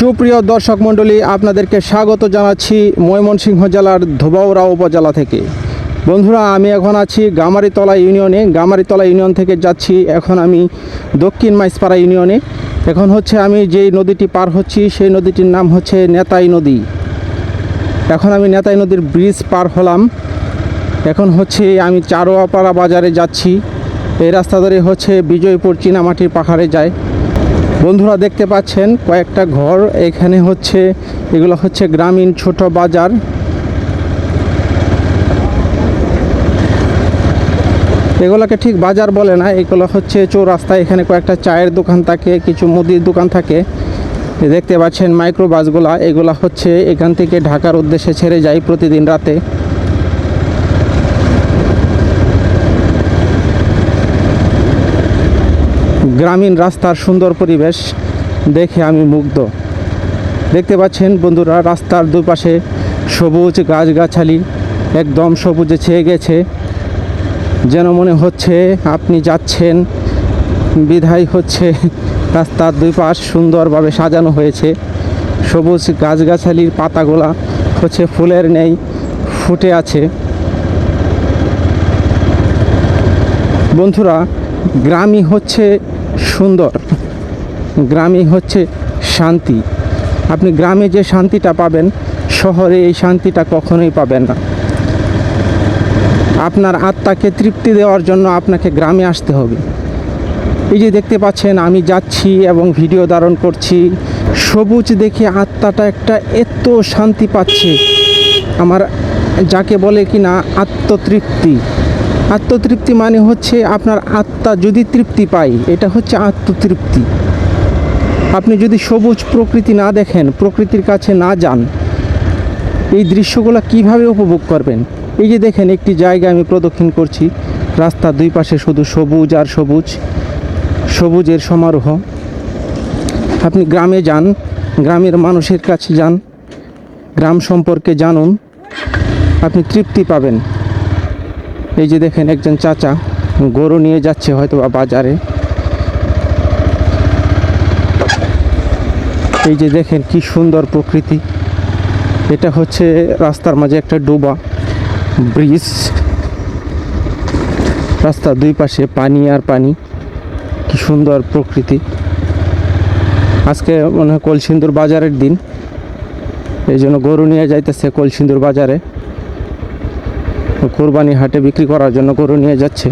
সুপ্রিয় দর্শক মণ্ডলী, আপনাদেরকে স্বাগত জানাচ্ছি ময়মনসিংহ জেলার ধোবাউড়া উপজেলা থেকে। বন্ধুরা, আমি এখন আছি গামারিতলা ইউনিয়নে। গামারিতলা ইউনিয়ন থেকে যাচ্ছি এখন আমি দক্ষিণ মাইসপাড়া ইউনিয়নে। এখন হচ্ছে আমি যেই নদীটি পার হচ্ছি, সেই নদীটির নাম হচ্ছে নেতাই নদী। এখন আমি নেতাই নদীর ব্রিজ পার হলাম। এখন হচ্ছে আমি চারোয়াপাড়া বাজারে যাচ্ছি। এই রাস্তা ধরে হচ্ছে বিজয়পুর চীনামাটির পাহাড়ে যায়। বন্ধুরা দেখতে পাচ্ছেন কয়েকটা ঘর, এখানে হচ্ছে, এগুলো হচ্ছে গ্রামীণ ছোট বাজার। এগুলোকে ঠিক বাজার বলে না, এগুলো হচ্ছে চৌরাস্তা, এখানে কয়েকটা চায়ের দোকান থাকে, কিছু মুদির দোকান থাকে। দেখতে পাচ্ছেন মাইক্রো বাসগুলা এগুলা হচ্ছে এখান থেকে ঢাকার উদ্দেশ্যে ছেড়ে যায় প্রতিদিন রাতে। গ্রামীণ রাস্তার সুন্দর পরিবেশ দেখে আমি মুগ্ধ। দেখতে পাচ্ছেন বন্ধুরা, রাস্তার দুপাশে সবুজ গাছগাছালি, একদম সবুজে ছেয়ে গেছে। যেন মনে হচ্ছে আপনি যাচ্ছেন বিধায় হচ্ছে রাস্তার দুই পাশ সুন্দরভাবে সাজানো হয়েছে। সবুজ গাছগাছালির পাতাগুলা হচ্ছে ফুলের নেই, ফুটে আছে। বন্ধুরা, গ্রামই হচ্ছে সুন্দর। গ্রামই হচ্ছে শান্তি। আপনি গ্রামে যে শান্তিটা পাবেন, শহরে এই শান্তিটা কখনোই পাবেন না। আপনার আত্মাকে তৃপ্তি দেওয়ার জন্য আপনাকে গ্রামে আসতে হবে। এই যে দেখতে পাচ্ছেন, আমি যাচ্ছি এবং ভিডিও ধারণ করছি। সবুজ দেখে আত্মাটা একটা এত শান্তি পাচ্ছে। আমার যাকে বলে কি না আত্মতৃপ্তি। আত্মতৃপ্তি মানে হচ্ছে আপনার আত্মা যদি তৃপ্তি পায়, এটা হচ্ছে আত্মতৃপ্তি। আপনি যদি সবুজ প্রকৃতি না দেখেন, প্রকৃতির কাছে না যান, এই দৃশ্যগুলো কীভাবে উপভোগ করবেন? এই যে দেখেন, একটি জায়গা আমি প্রদক্ষিণ করছি রাস্তার দুই পাশে শুধু সবুজ আর সবুজ, সবুজের সমারোহ। আপনি গ্রামে যান, গ্রামের মানুষের কাছে যান, গ্রাম সম্পর্কে জানুন, আপনি তৃপ্তি পাবেন। এই যে দেখেন একজন চাচা গরু নিয়ে যাচ্ছে হয়তো বাজারে। এই যে দেখেন কি সুন্দর প্রকৃতি। এটা হচ্ছে রাস্তার মাঝে একটা ডোবা, ব্রিজ। রাস্তার দুই পাশে পানি আর পানি। কি সুন্দর প্রকৃতি। আজকে মনে হয় কলসিন্দুর বাজারের দিন। এই জন্য গরু নিয়ে যাইতেছে কলসিন্দুর বাজারে। কোরবানি হাটে বিক্রি করার জন্য গরু নিয়ে যাচ্ছে।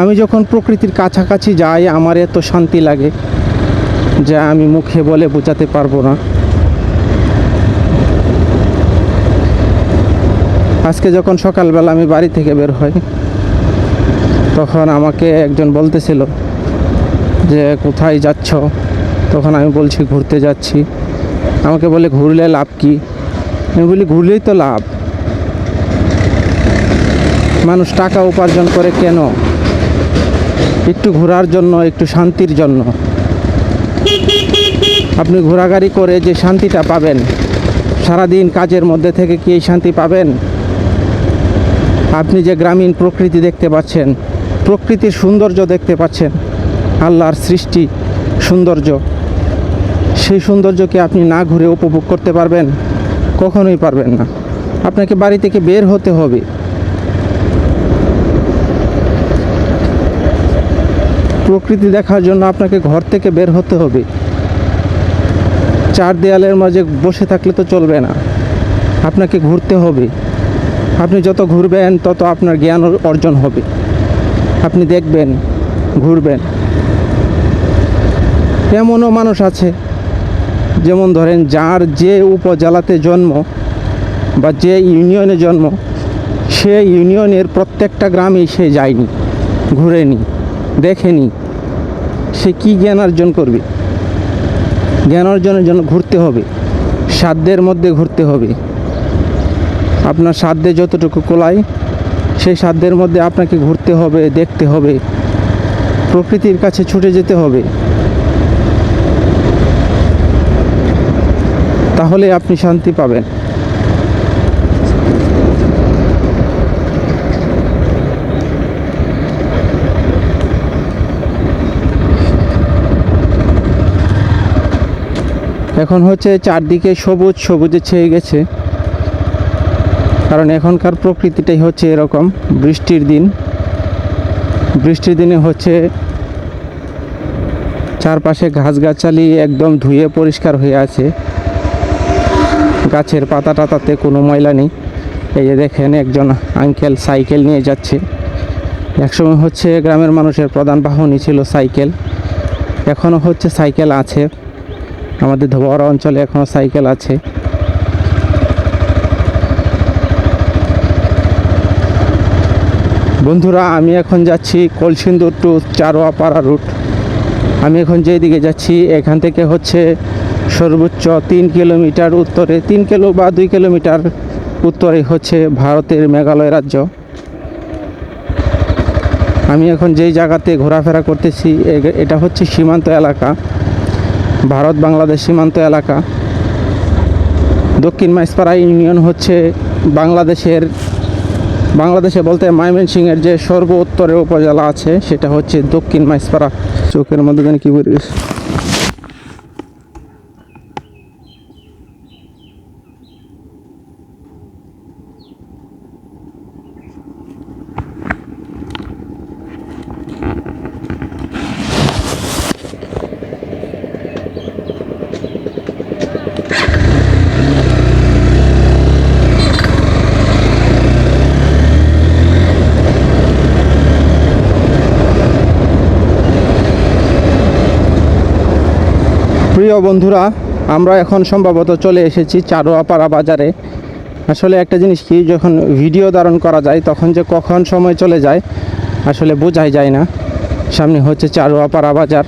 আমি যখন প্রকৃতির কাছাকাছি যাই, আমার এত শান্তি লাগে যা আমি মুখে বলে বোঝাতে পারব না। আজকে যখন সকালবেলা আমি বাড়ি থেকে বের হই, তখন আমাকে একজন বলতেছিল যে কোথায় যাচ্ছ? তখন আমি বলছি, ঘুরতে যাচ্ছি। আমাকে বলে, ঘুরলে লাভ কি? আমি বলি, ঘুরলেই তো লাভ। মানুষ টাকা উপার্জন করে কেন? একটু ঘোরার জন্য, একটু শান্তির জন্য। আপনি ঘোরাঘুরি করে যে শান্তিটা পাবেন, সারাদিন কাজের মধ্যে থেকে কি এই শান্তি পাবেন? আপনি যে গ্রামীণ প্রকৃতি দেখতে পাচ্ছেন, প্রকৃতির সৌন্দর্য দেখতে পাচ্ছেন আল্লাহর সৃষ্টি সৌন্দর্য। সেই সৌন্দর্যকে আপনি না ঘুরে উপভোগ করতে পারবেন, কখনোই পারবেন না। আপনাকে বাড়ি থেকে বের হতে হবে। প্রকৃতি দেখার জন্য আপনাকে ঘর থেকে বের হতে হবে। চার দেয়ালের মাঝে বসে থাকলে তো চলবে না। আপনাকে ঘুরতে হবে। আপনি যত ঘুরবেন, তত আপনার জ্ঞান অর্জন হবে। আপনি দেখবেন, ঘুরবেন। এমনও মানুষ আছে, যেমন ধরেন যার যে উপজেলাতে জন্ম বা যে ইউনিয়নে জন্ম, সে ইউনিয়নের প্রত্যেকটা গ্রামেই সে যায়নি, ঘুরেনি, দেখেনি। সে কি জ্ঞান অর্জন করবে? জ্ঞান অর্জনের জন্য ঘুরতে হবে, সাধ্যের মধ্যে ঘুরতে হবে। আপনার সাধ্যে যতটুকু কোলায়, সেই সাধ্যের মধ্যে আপনাকে ঘুরতে হবে, দেখতে হবে, প্রকৃতির কাছে ছুটে যেতে হবে। তাহলে আপনি শান্তি পাবেন। এখন হচ্ছে চারদিকে সবুজ, সবুজে ছেয়ে গেছে। কারণ এখনকার প্রকৃতিটাই হচ্ছে এরকম, বৃষ্টির দিন। বৃষ্টির দিনে হচ্ছে চারপাশে ঘাসগাছালি একদম ধুয়ে পরিষ্কার হয়ে আছে। গাছের পাতা টাতাতে কোনো ময়লা নেই। এই যে দেখেন একজন আঙ্কেল সাইকেল নিয়ে যাচ্ছে। একসময় হচ্ছে গ্রামের মানুষের প্রধান বাহনই ছিল সাইকেল। এখনও হচ্ছে সাইকেল আছে। আমাদের ধোয়ারা অঞ্চলে এখনও সাইকেল আছে। বন্ধুরা, আমি এখন যাচ্ছি কলসিন্দুর টু চারোয়াপাড়া রুট আমি এখন যেদিকে যাচ্ছি, এখান থেকে হচ্ছে সর্বোচ্চ তিন কিলোমিটার উত্তরে, তিন কিলো বা দুই কিলোমিটার উত্তরে হচ্ছে ভারতের মেঘালয় রাজ্য। আমি এখন যেই জায়গাতে ঘোরাফেরা করতেছি এটা হচ্ছে সীমান্ত এলাকা, ভারত বাংলাদেশ সীমান্ত এলাকা। দক্ষিণ মাইসপাড়া ইউনিয়ন হচ্ছে বাংলাদেশের, বাংলাদেশে বলতে ময়মনসিংহের যে সর্ব উত্তরে উপজেলা আছে, সেটা হচ্ছে দক্ষিণ মাইসপাড়া চোখের মধ্যে যেন কি করে প্রিয় বন্ধুরা, আমরা এখন সম্ভবত চলে এসেছি চারোয়াপাড়া বাজারে। আসলে একটা জিনিস কি, যখন ভিডিও ধারণ করা যায়, তখন যে কখন সময় চলে যায়, আসলে বোঝাই যায় না। সামনে হচ্ছে চারোয়াপাড়া বাজার।